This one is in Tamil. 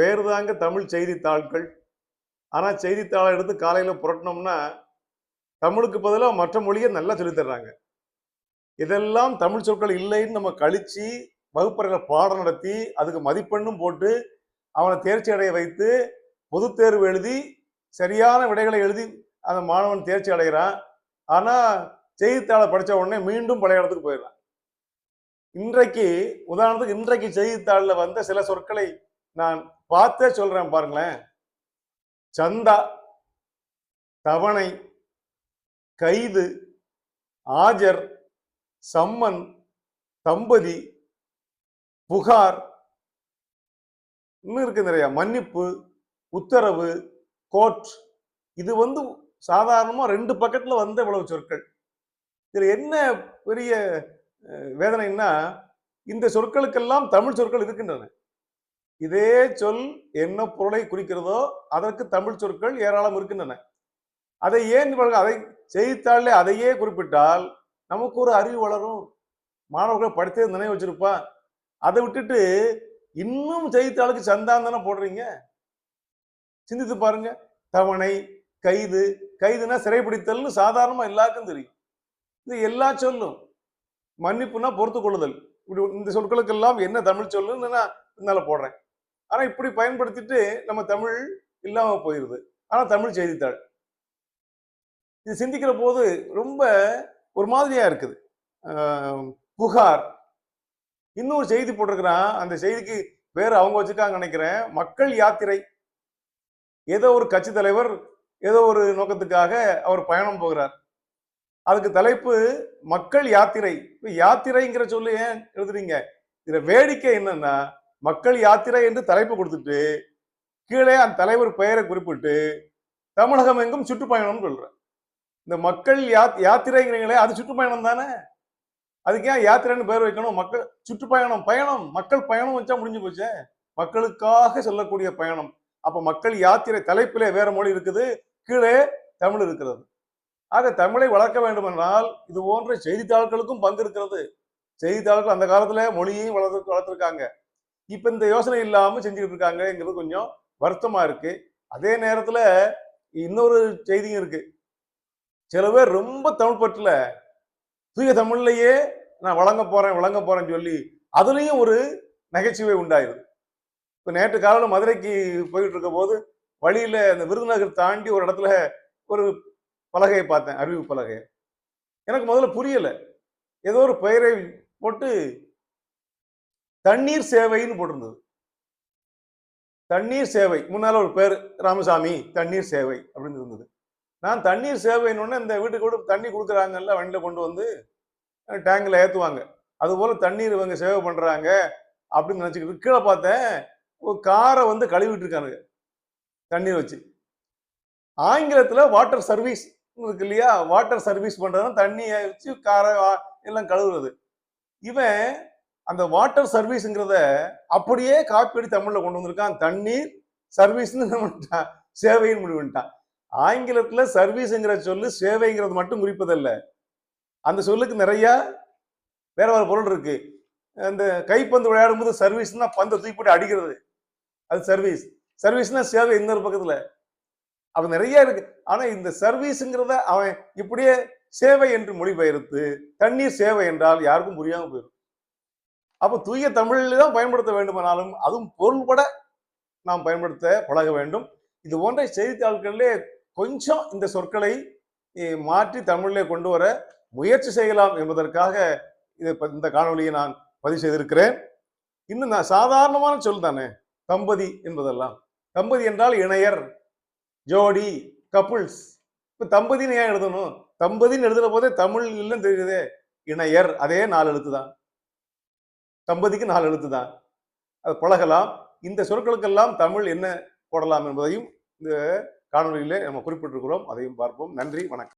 பேர் தாங்க தமிழ் செய்தித்தாள்கள். ஆனால் செய்தித்தாளை எடுத்து காலையில் புரட்டினோம்னா தமிழுக்கு பதிலாக மற்ற மொழியை நல்லா சொல்லித் தர்றாங்க. இதெல்லாம் தமிழ் சொற்கள் இல்லைன்னு நம்ம கழிச்சு வகுப்பறையில் பாடம் நடத்தி அதுக்கு மதிப்பெண்ணும் போட்டு அவனை தேர்ச்சி அடைய வைத்து பொதுத் தேர்வு எழுதி சரியான விடைகளை எழுதி அந்த மாணவன் தேர்ச்சி அடைகிறான். ஆனால் செய்தித்தாளை படித்த உடனே மீண்டும் பழைய இடத்துக்கு போயிடலாம் இன்றைக்கு உதாரணத்துக்கு இன்றைக்கு செய்தித்தாளில் வந்த சில சொற்களை நான் பார்த்தே சொல்றேன் பாருங்களேன். சந்தா தவணை கைது ஆஜர் சம்மன் தம்பதி புகார் இன்னும் இருக்கு நிறைய. மன்னிப்பு உத்தரவு கோர்ட். இது வந்து சாதாரணமா ரெண்டு பக்கத்துல வந்த இவ்வளவு சொற்கள். இதுல என்ன பெரிய வேதனைன்னா இந்த சொற்களுக்கெல்லாம் தமிழ் சொற்கள் இருக்கின்றன. இதே சொல் என்ன பொருளை குறிக்கிறதோ அதற்கு தமிழ் சொற்கள் ஏராளம் இருக்கின்றன. அதை ஏன் அதை செய்தித்தாளில் அதையே குறிப்பிட்டால் நமக்கு ஒரு அறிவு வளரும். மாணவர்கள் படித்தே நினைவு வச்சிருப்பா அதை விட்டுட்டு இன்னும் செய்தித்தாளுக்கு சந்தாந்தனம் போடுறீங்க? சிந்தித்து பாருங்க. தவணை கைது கைதுனா சிறைப்பிடித்தல்னு சாதாரணமா எல்லாருக்கும் தெரியும். இது எல்லா சொல்லும். மன்னிப்புனா பொறுத்து கொள்ளுதல். இப்படி இந்த சொற்களுக்கெல்லாம் என்ன தமிழ் சொல்லுன்னு நான் பின்னால போடுறேன். ஆனால் இப்படி பயன்படுத்திட்டு நம்ம தமிழ் இல்லாமல் போயிடுது ஆனால் தமிழ் செய்தித்தாள். இது சிந்திக்கிற போது ரொம்ப ஒரு மாதிரியா இருக்குது. புகார். இன்னொரு செய்தி போட்டிருக்கிறான். அந்த செய்திக்கு வேறு அவங்க வச்சுருக்காங்க நினைக்கிறேன். மக்கள் யாத்திரை. ஏதோ ஒரு கட்சி தலைவர் ஏதோ ஒரு நோக்கத்துக்காக அவர் பயணம் போகிறார். அதுக்கு தலைப்பு மக்கள் யாத்திரை. இப்போ யாத்திரைங்கிற சொல்லு ஏன் எழுதுறீங்க? இதுல வேடிக்கை என்னன்னா மக்கள் யாத்திரை என்று தலைப்பு கொடுத்துட்டு கீழே அந்த தலைவர் பெயரை குறிப்பிட்டு தமிழகம் எங்கும் சுற்றுப்பயணம்னு சொல்றேன் இந்த மக்கள் யாத் யாத்திரைங்கிறீங்களே அது சுற்றுப்பயணம் தானே? அதுக்கு ஏன் யாத்திரைன்னு பேர் வைக்கணும்? மக்கள் சுற்றுப்பயணம் பயணம். மக்கள் பயணம் வச்சா முடிஞ்சு போச்சே. மக்களுக்காக செல்லக்கூடிய பயணம். அப்ப மக்கள் யாத்திரை தலைப்பிலே வேற மொழி இருக்குது. கீழே தமிழ் இருக்கிறது. ஆக தமிழை வளர்க்க வேண்டும் என்றால் இது போன்ற செய்தித்தாள்களுக்கும் பங்கு இருக்கிறது. செய்தித்தாள்கள் அந்த காலத்துல மொழியையும் வளர்த்து வளர்த்துருக்காங்க. இப்ப இந்த யோசனை இல்லாம செஞ்சுக்கிட்டு இருக்காங்கிறது கொஞ்சம் வருத்தமா இருக்கு. அதே நேரத்துல இன்னொரு செய்தியும் இருக்கு. சில பேர் ரொம்ப தமிழ் பற்றுல தூய தமிழ்லயே நான் வழங்க போறேன் வழங்க போறேன்னு சொல்லி அதுலயும் ஒரு நகைச்சுவை உண்டாயிருது. இப்ப நேற்று காலையில் மதுரைக்கு போயிட்டு இருக்க போது வழியில அந்த விருதுநகர் தாண்டி ஒரு இடத்துல ஒரு பலகையை பார்த்தேன் அறிவு பலகை எனக்கு முதல்ல புரியல. ஏதோ ஒரு பெயரை போட்டு தண்ணீர் சேவைன்னு போட்டிருந்தது. தண்ணீர் சேவை. முன்னால ஒரு பேர் ராமசாமி தண்ணீர் சேவை அப்படின்னு இருந்தது. நான் தண்ணீர் சேவைன்னு இந்த வீட்டுக்கு கூட தண்ணி கொடுக்குறாங்கல்ல வண்டியில் கொண்டு வந்து டேங்கில் ஏற்றுவாங்க அதுபோல் தண்ணீர் இவங்க சேவை பண்ணுறாங்க அப்படின்னு நினச்சிக்கிட்டு கீழே பார்த்தேன் ஒரு காரை வந்து கழுவிட்டு இருக்கானுங்க தண்ணீர் வச்சு. ஆங்கிலத்தில் வாட்டர் சர்வீஸ் இருக்கு இல்லையா? வாட்டர் சர்வீஸ் பண்ணுறதுனா தண்ணியை வச்சு காரை எல்லாம் கழுவுறது. இவன் அந்த வாட்டர் சர்வீஸுங்கிறத அப்படியே காப்பீடு தமிழில் கொண்டு வந்திருக்கான். தண்ணீர் சர்வீஸ்னு சேவைன்னு முடிவு பண்ணிட்டான். ஆங்கிலத்தில் சர்வீஸுங்கிற சொல்லு சேவைங்கிறது மட்டும் குறிப்பதல்ல. அந்த சொல்லுக்கு நிறையா வேற வேற பொருள் இருக்கு. அந்த கைப்பந்து விளையாடும் போது சர்வீஸ்னா பந்தை தூக்கி போட்டு அடிக்கிறது. அது சர்வீஸ் சர்வீஸ்னா சேவை இன்னொரு பக்கத்தில். அவன் நிறைய இருக்கு. ஆனால் இந்த சர்வீஸுங்கிறத அவன் இப்படியே சேவை என்று மொழிபெயர்த்து தண்ணீர் சேவை என்றால் யாருக்கும் புரியாமல் போயிடும். அப்போ தூய தமிழில் தான் பயன்படுத்த வேண்டுமானாலும் அதுவும் பொருள்பட நாம் பயன்படுத்த பழக வேண்டும். இது போன்ற செய்தித்தாள்களிலே கொஞ்சம் இந்த சொற்களை மாற்றி தமிழிலே கொண்டு வர முயற்சி செய்யலாம் என்பதற்காக இதை இந்த காணொலியை நான் பதிவு செய்திருக்கிறேன். இன்னும் நான் சாதாரணமான சொல் தானே தம்பதி என்பதெல்லாம். தம்பதி என்றால் இணையர் ஜோடி கப்புள்ஸ். இப்போ தம்பதின்னு ஏன் எழுதணும்? தம்பதின்னு எழுதுகிற போதே தமிழ் இல்லைன்னு தெரியுதே இணையர். அதே நாலு எழுத்து தான். தம்பதிக்கு நாலு எழுத்து தான். அது பழகலாம். இந்த சொற்களுக்கெல்லாம் தமிழ் என்ன போடலாம் என்பதையும் இந்த காணொலியிலே நம்ம குறிப்பிட்டிருக்கிறோம். அதையும் பார்ப்போம். நன்றி வணக்கம்.